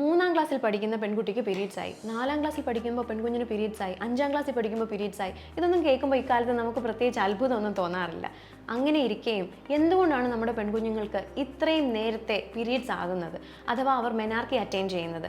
മൂന്നാം ക്ലാസ്സിൽ പഠിക്കുന്ന പെൺകുട്ടിക്ക് പീരീഡ്സ് ആയി. നാലാം ക്ലാസ്സിൽ പഠിക്കുമ്പോൾ പെൺകുഞ്ഞിന് പീരീഡ്സ് ആയി. അഞ്ചാം ക്ലാസ്സിൽ പഠിക്കുമ്പോൾ പീരീഡ്സ് ആയി. ഇതൊന്നും കേൾക്കുമ്പോൾ ഇക്കാലത്ത് നമുക്ക് പ്രത്യേകിച്ച് അത്ഭുതമൊന്നും തോന്നാറില്ല. അങ്ങനെ ഇരിക്കുകയും എന്തുകൊണ്ടാണ് നമ്മുടെ പെൺകുഞ്ഞുങ്ങൾക്ക് ഇത്രയും നേരത്തെ പീരീഡ്സ് ആകുന്നത്? അഥവാ അവർ മെനാർക്കി അറ്റൈൻ ചെയ്യുന്നത്?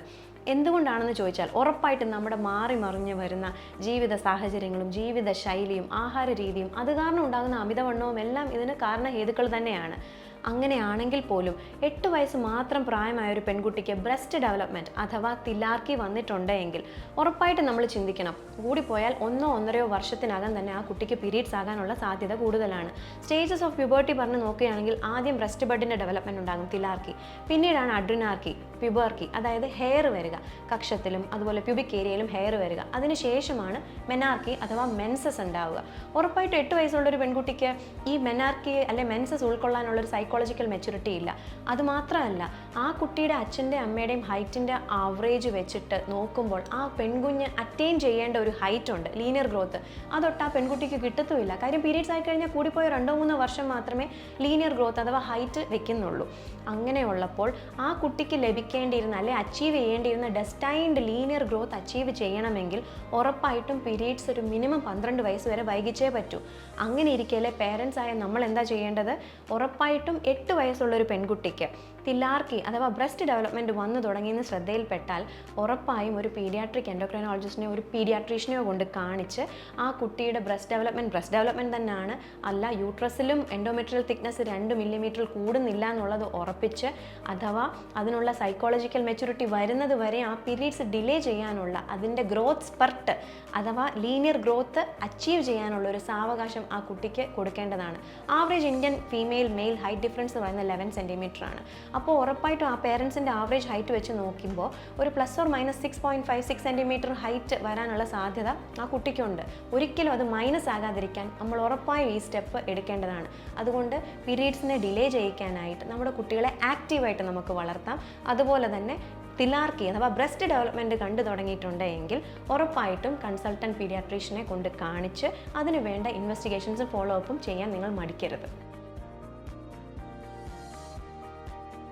എന്തുകൊണ്ടാണെന്ന് ചോദിച്ചാൽ ഉറപ്പായിട്ടും നമ്മുടെ മാറി മറിഞ്ഞ് വരുന്ന ജീവിത സാഹചര്യങ്ങളും ജീവിത ശൈലിയും ആഹാര രീതിയും അത് കാരണം ഉണ്ടാകുന്ന അമിതവണ്ണവും എല്ലാം ഇതിന് കാരണ ഹേതുക്കൾ തന്നെയാണ്. അങ്ങനെയാണെങ്കിൽ പോലും എട്ട് വയസ്സ് മാത്രം പ്രായമായ ഒരു പെൺകുട്ടിക്ക് ബ്രസ്റ്റ് ഡെവലപ്മെന്റ് അഥവാ തിലാർക്കി വന്നിട്ടുണ്ട് എങ്കിൽ ഉറപ്പായിട്ട് നമ്മൾ ചിന്തിക്കണം. കൂടിപ്പോയാൽ ഒന്നോ ഒന്നരയോ വർഷത്തിനകം തന്നെ ആ കുട്ടിക്ക് പീരീഡ്സ് ആകാനുള്ള സാധ്യത കൂടുതലാണ്. സ്റ്റേജസ് ഓഫ് പ്യൂബേർട്ടി പറഞ്ഞ് നോക്കുകയാണെങ്കിൽ ആദ്യം ബ്രസ്റ്റ് ബഡിന്റെ ഡെവലപ്മെന്റ് ഉണ്ടാകും തിലാർക്കി. പിന്നീടാണ് അഡ്രിനാർക്കി പ്യൂബേർക്കി അതായത് ഹെയർ വരിക കക്ഷത്തിലും അതുപോലെ പ്യൂബിക് ഏരിയയിലും ഹെയർ വരിക. അതിനുശേഷമാണ് മെനാർക്കി അഥവാ മെൻസസ് ഉണ്ടാവുക. ഉറപ്പായിട്ടും എട്ട് വയസ്സുള്ള ഒരു പെൺകുട്ടിക്ക് ഈ മെനാർക്കി അല്ലെ മെൻസസ് ഉൾക്കൊള്ളാനുള്ള ഒരു സൈക്കോളജിക്കൽ മെച്യൂരിറ്റി ഇല്ല. അതുമാത്രമല്ല ആ കുട്ടിയുടെ അച്ഛന്റെ അമ്മയുടെയും ഹൈറ്റിന്റെ ആവറേജ് വെച്ചിട്ട് നോക്കുമ്പോൾ ആ പെൺകുഞ്ഞ് അറ്റൈൻ ചെയ്യേണ്ട ഒരു ഹൈറ്റ് ഉണ്ട് ലീനിയർ ഗ്രോത്ത് അതൊട്ട് ആ പെൺകുട്ടിക്ക് കിട്ടത്തുമില്ല. കാര്യം പീരീഡ്സ് ആയി കഴിഞ്ഞാൽ കൂടിപ്പോയ രണ്ടോ മൂന്നോ വർഷം മാത്രമേ ലീനിയർ ഗ്രോത്ത് അഥവാ ഹൈറ്റ് വെക്കുന്നുള്ളൂ. അങ്ങനെയുള്ളപ്പോൾ ആ കുട്ടിക്ക് ലഭിക്കേണ്ടിയിരുന്ന അല്ലെ അച്ചീവ് ചെയ്യേണ്ടിയിരുന്ന ഡെസ്റ്റൈൻഡ് ലീനിയർ ഗ്രോത്ത് അച്ചീവ് ചെയ്യണമെങ്കിൽ ഉറപ്പായിട്ടും പീരീഡ്സ് ഒരു മിനിമം പന്ത്രണ്ട് വയസ്സ് വരെ വൈകിച്ചേ പറ്റൂ. അങ്ങനെ ഇരിക്കലെ പേരൻസ് ആയ നമ്മൾ എന്താ ചെയ്യേണ്ടത്? ഉറപ്പായിട്ടും എട്ട് വയസ്സുള്ള ഒരു പെൺകുട്ടിക്ക്. തിലാർക്കി അഥവാ ബ്രസ്റ്റ് ഡെവലപ്മെന്റ് വന്നു തുടങ്ങിയെന്ന് ശ്രദ്ധയിൽപ്പെട്ടാൽ ഉറപ്പായും ഒരു പീഡിയാട്രിക് എൻഡോക്രൈനോളജിസ്റ്റിനെയോ ഒരു പീഡിയാട്രീഷ്യനെയോ കൊണ്ട് കാണിച്ച് ആ കുട്ടിയുടെ ബ്രസ്റ്റ് ഡെവലപ്മെന്റ് ബ്രസ്റ്റ് ഡെവലപ്മെന്റ് തന്നെയാണ്. അല്ല യൂട്രസിലും എൻഡോമെട്രിയൽ തിക്നെസ് രണ്ട് മില്ലിമീറ്റർ കൂടുന്നില്ല എന്നുള്ളത് ഉറപ്പിച്ച് അഥവാ അതിനുള്ള സൈക്കോളജിക്കൽ മെച്യൂരിറ്റി വരുന്നത് വരെ ആ പീരീഡ്സ് ഡിലേ ചെയ്യാനുള്ള അതിന്റെ ഗ്രോത്ത് സ്പെർട്ട് അഥവാ ലീനിയർ ഗ്രോത്ത് അച്ചീവ് ചെയ്യാനുള്ള ഒരു സാവകാശം ആ കുട്ടിക്ക് കൊടുക്കേണ്ടതാണ്. Average Indian female male height difference പറയുന്നത് ലെവൻ സെന്റിമീറ്റർ ആണ്. അപ്പോൾ ഉറപ്പായിട്ടും ആ പേരൻസിന്റെ ആവറേജ് ഹൈറ്റ് വെച്ച് നോക്കുമ്പോൾ ഒരു plus or minus six point five six centimetre height വരാനുള്ള സാധ്യത ആ കുട്ടിക്കുണ്ട്. ഒരിക്കലും അത് മൈനസ് ആകാതിരിക്കാൻ നമ്മൾ ഉറപ്പായും ഈ സ്റ്റെപ്പ് എടുക്കേണ്ടതാണ്. അതുകൊണ്ട് പീരീഡ്സിനെ ഡിലേ ചെയ്യിക്കാനായിട്ട് നമ്മുടെ കുട്ടികളെ ആക്റ്റീവായിട്ട് നമുക്ക് വളർത്താം. അതുപോലെ തന്നെ തിലാർക്കി അഥവാ ബ്രസ്റ്റ് ഡെവലപ്മെന്റ് കണ്ടു തുടങ്ങിയിട്ടുണ്ടെങ്കിൽ ഉറപ്പായിട്ടും കൺസൾട്ടന്റ് പീഡിയാട്രീഷ്യനെ കൊണ്ട് കാണിച്ച് അതിന് വേണ്ട ഇൻവെസ്റ്റിഗേഷൻസും ഫോളോ അപ്പും ചെയ്യാൻ നിങ്ങൾ മടിക്കരുത്.